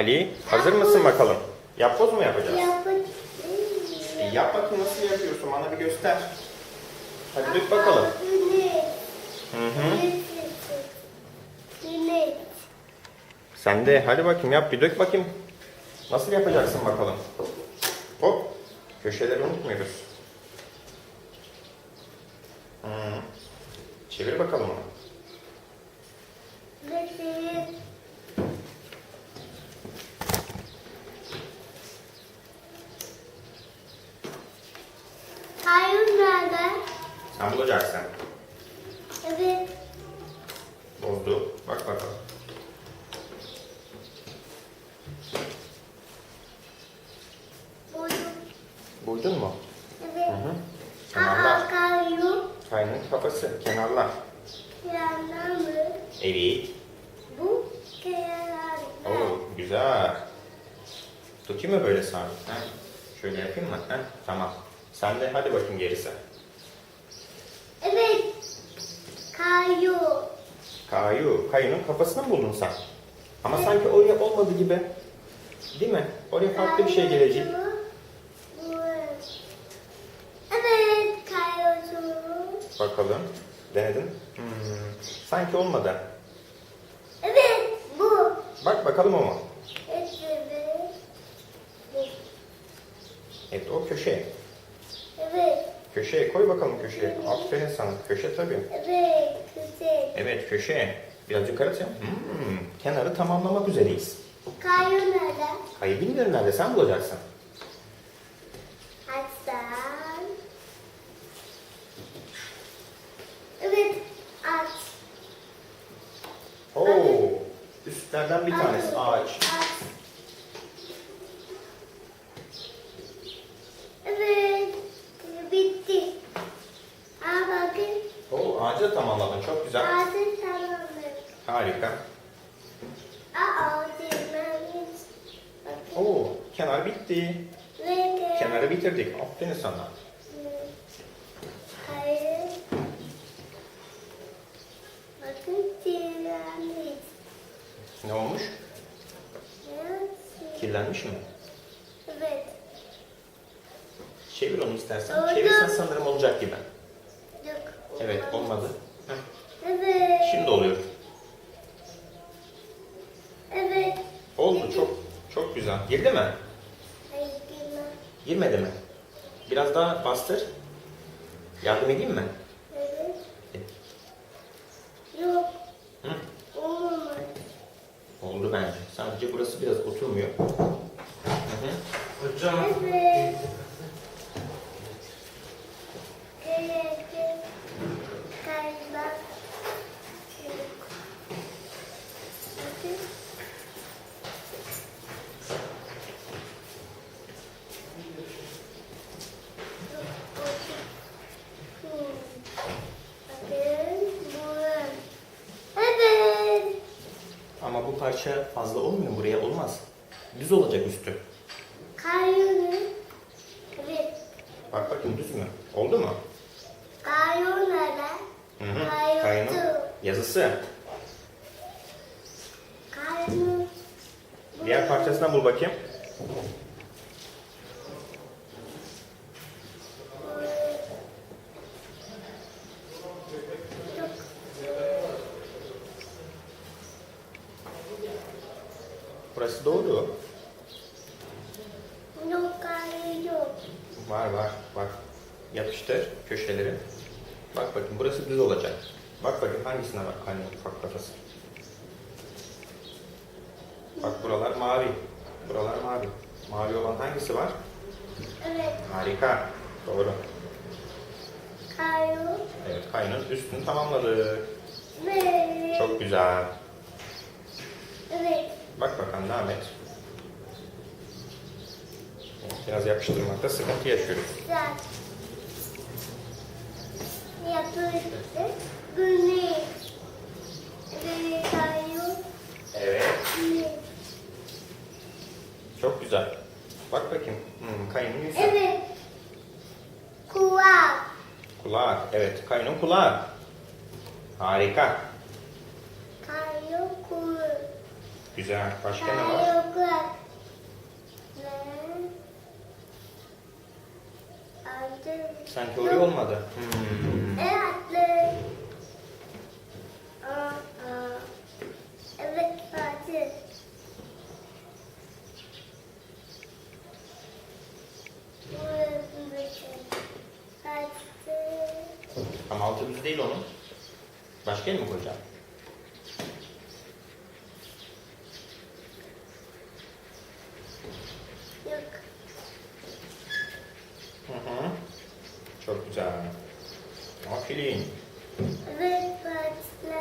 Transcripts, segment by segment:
Ali hazır mısın bakalım? Yapboz mu yapacağız? Yapın. E, yap bakayım nasıl yapıyorsun bana bir göster. Hadi dök bakalım. Hı hı. Sen de hadi bakayım yap bir dök bakayım. Nasıl yapacaksın bakalım. Hop. Köşeleri unutmuyoruz. Hı. Çevir bakalım onu. Kayyum nerede? Sen bulacaksın. Evet. Bozdu. Bak bakalım. Buldum. Buldun mu? Evet. Hı hı. Aa, Kenarlar. kayyum. Kaynın kafası. Kenarlar. Yanlar mı? Evet. Bu kenarlar. Oo, güzel. Tutayım mı böyle sabit? Ha? Şöyle yapayım mı? Ha? Tamam. Sen de hadi bakayım gerisi. Evet. Kayyum. Kayu. Kayunun kafasını mı buldun sen? Ama sanki oraya olmadı gibi. Değil mi? Oraya farklı bir şey gelecek. Evet. Kayyum. Bakalım. Denedin. Hmm. Sanki olmadı. Evet. Bu. Bak bakalım mu? Evet. Bu. Evet o köşe. Köşeye koy bakalım köşeye. Aferin sana. Köşe tabii. Evet. Güzel. Evet köşe. Biraz yukarı çek. Hmm. Kenarı tamamlamak üzereyiz. Kayyum nerede? Kayı bilmiyorum nerede sen bulacaksın. Açsan. Evet. Aç. Oo. Üstlerden bir tanesi ağaç. Aç. Evet. Bitti. Aa bakın. Oo ağacı da tamamladın. Çok güzel. Ağzı tamamladık. Harika. Aa dememiz. Bakın. Oo kenar bitti. Ve Kenarı bitirdik. Aferin sana. Hayır. Bakın dememiz. Ne olmuş? Nasıl? Kirlenmiş mi? Evet. Çevir onu istersen. Oldu. Çevirsen sanırım olacak gibi. Yok. Evet olmadı. Heh, Evet. Şimdi oluyor. Evet. Oldu çok çok güzel. Girdi mi? Girmedi mi? Biraz daha bastır. Yardım edeyim mi? Evet. Yok. Hı? Olmadı. Oldu bence. Sadece burası biraz oturmuyor. Hı hı. Hocam. Evet. Kayba. Bakın. Bakın. Burun. Evet. Ama bu parça fazla olmuyor buraya olmaz. Düz olacak üstü. Kayyonu. Evet. Bak bakayım düz mü? Oldu mu? Kayyon nerede? Hı hı. Kayyon. Kayının yazısı. Kayyon. Diğer parçasından bul bakayım. Burası doğru. Yok kayyon. Var var bak. Yapıştır köşeleri. Bak bakayım burası düz olacak. Bak bakayım hangisine bak anne ufak kafası. Bak buralar mavi. Buralar mavi. Mavi olan hangisi var? Evet. Harika. Doğru. Kayyon. Evet kayının üstünü tamamladık. Evet. Çok güzel. Evet. Bak bakalım devam et. Biraz yapıştırmakta sıkıntı yaşıyoruz. Evet. Çok güzel. Bak bakayım. Hmm, kayının yüzü. Evet. Kulak. Kulak. Evet kayının kulağı. Harika. Güzel. Başka ne var? Sanki öyle olmadı. Hmm. Evet. Evet Fatih. Ama altımız değil onun. Başka el mi koyacağım? Çok güzel. Aferin. Evet Fatih'le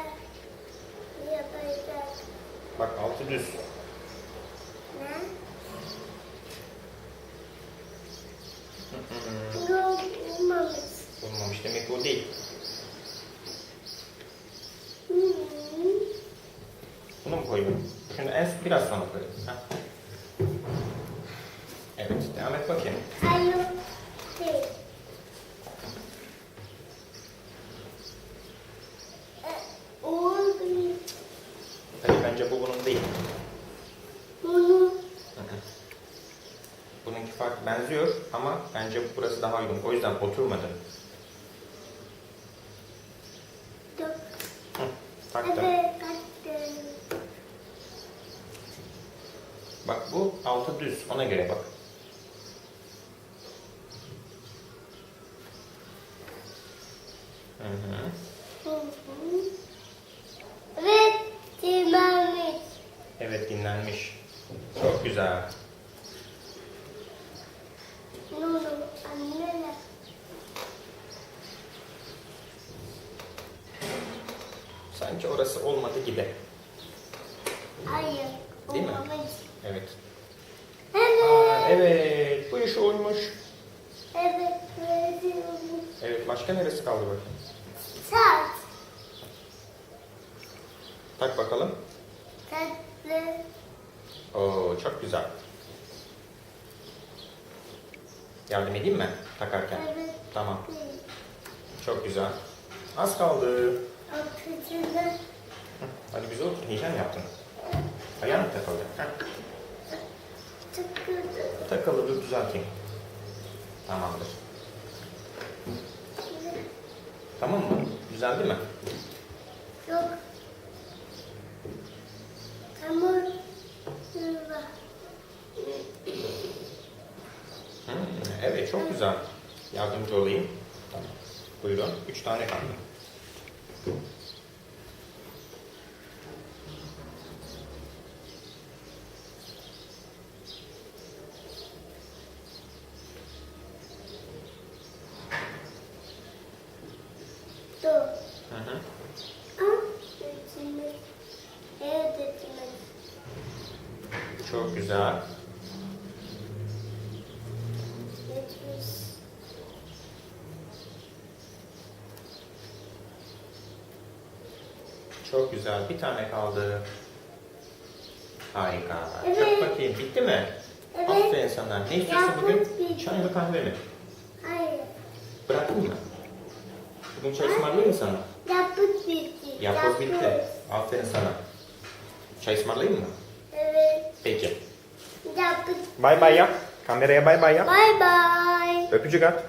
yapacağız. Bak altı düz. Ne? Hı. Yok olmamış. Olmamış demek ki o değil. Hı. Bunu mu koyayım? Şimdi en biraz sonra koyayım. Ha. Evet, devam et bakayım. Hayır. Değil. E, Oğul bir Hayır, bence bu bunun değil. bunu. Bununki farklı benziyor ama bence burası daha uygun. O yüzden oturmadı. Hı, taktım. Evet kaçtım. Bak bu altı düz. Ona göre bak. Hı hı. Hı hı. Evet dinamit. Evet dinlenmiş. Çok güzel. Sanki orası olmadı gibi. Hayır. Değil mi? olmamış. Evet. Evet. Aa, evet. Bu iş olmuş. Evet. Evet. olmuş. Evet. Başka neresi kaldı bakayım? Saat. Tak bakalım. Tatlı. Oo çok güzel. Yardım edeyim mi takarken? Evet. Tamam. Çok güzel. Az kaldı. Hı, Hadi güzel otur. Heyecan yaptın. Ayağın mı takıldı? Heh. tıkırdı. Takılı dur düzelteyim. Tamamdır. Tamam mı? Düzeldi mi? Yok. Tamam. Şurada. Hı, evet çok güzel. Yardımcı olayım. Tamam. Buyurun. Üç tane kaldı. Hı hı. İçimiz. Çok güzel. Çok güzel. Bir tane kaldı. Harika. Evet. Çak bakayım. Bitti mi? Evet. Aferin sana. Ne istiyorsun bugün? Çay mı kahve mi? Hayır. Bıraktın mı? Bugün çay ısmarlayayım mı sana? Yapıt bitti. Yapboz bitti. Aferin sana. Çay ısmarlayayım mı? Evet. Peki. Yapıt. Bay bay yap. Kameraya bay bay yap. Bye bye. Öpücük at.